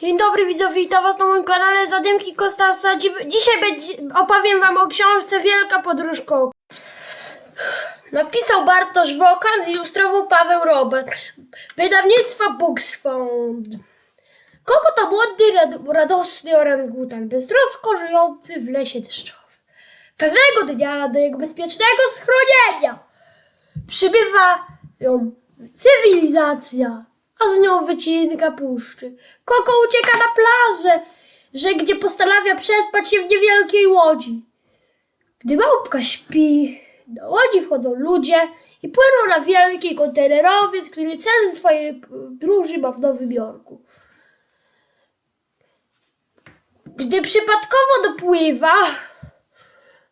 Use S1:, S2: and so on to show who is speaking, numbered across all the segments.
S1: Dzień dobry widzowie, witam was na moim kanale Zadymki Kostasa. Dzi- Dzisiaj opowiem wam o książce Wielka Podróż Kołka. Napisał Bartosz Wokan, zilustrował Paweł Robert. Wydawnictwo Booksfond. Koko to młody, rad- radosny orangutan, beztrosko żyjący w lesie deszczowym. Pewnego dnia do jego bezpiecznego schronienia przybywa ją cywilizacja, a z nią wycinka puszczy. Koko ucieka na plażę, że gdzie postanawia przespać się w niewielkiej łodzi. Gdy małpka śpi, do łodzi wchodzą ludzie i płyną na wielki kontenerowiec, który cel swojej podróży ma w Nowym Jorku. Gdy przypadkowo dopływa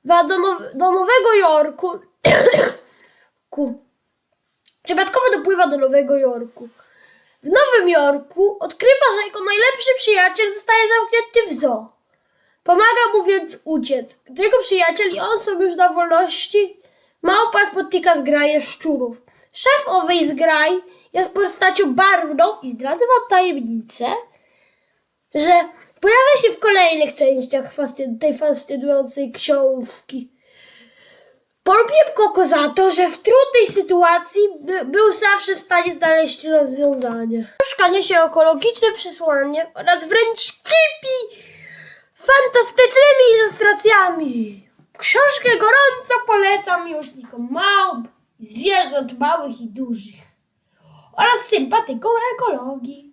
S1: wa- do, now, do Nowego Jorku, ku, przypadkowo dopływa do Nowego Jorku. W Nowym Jorku odkrywa, że jego najlepszy przyjaciel zostaje zamknięty w zoo. Pomaga mu więc uciec. Gdy jego przyjaciel i on są już na wolności, małpa spotyka zgraję szczurów. Szef owej zgrai jest postacią barwną i zdradzę wam tajemnicę, że pojawia się w kolejnych częściach fascy- tej fascynującej książki. Polubiłem Koko za to, że w trudnej sytuacji by, był zawsze w stanie znaleźć rozwiązanie. Książka niesie ekologiczne przesłanie oraz wręcz kipi fantastycznymi ilustracjami. Książkę gorąco polecam miłośnikom małp, zwierząt małych i dużych oraz sympatykom ekologii.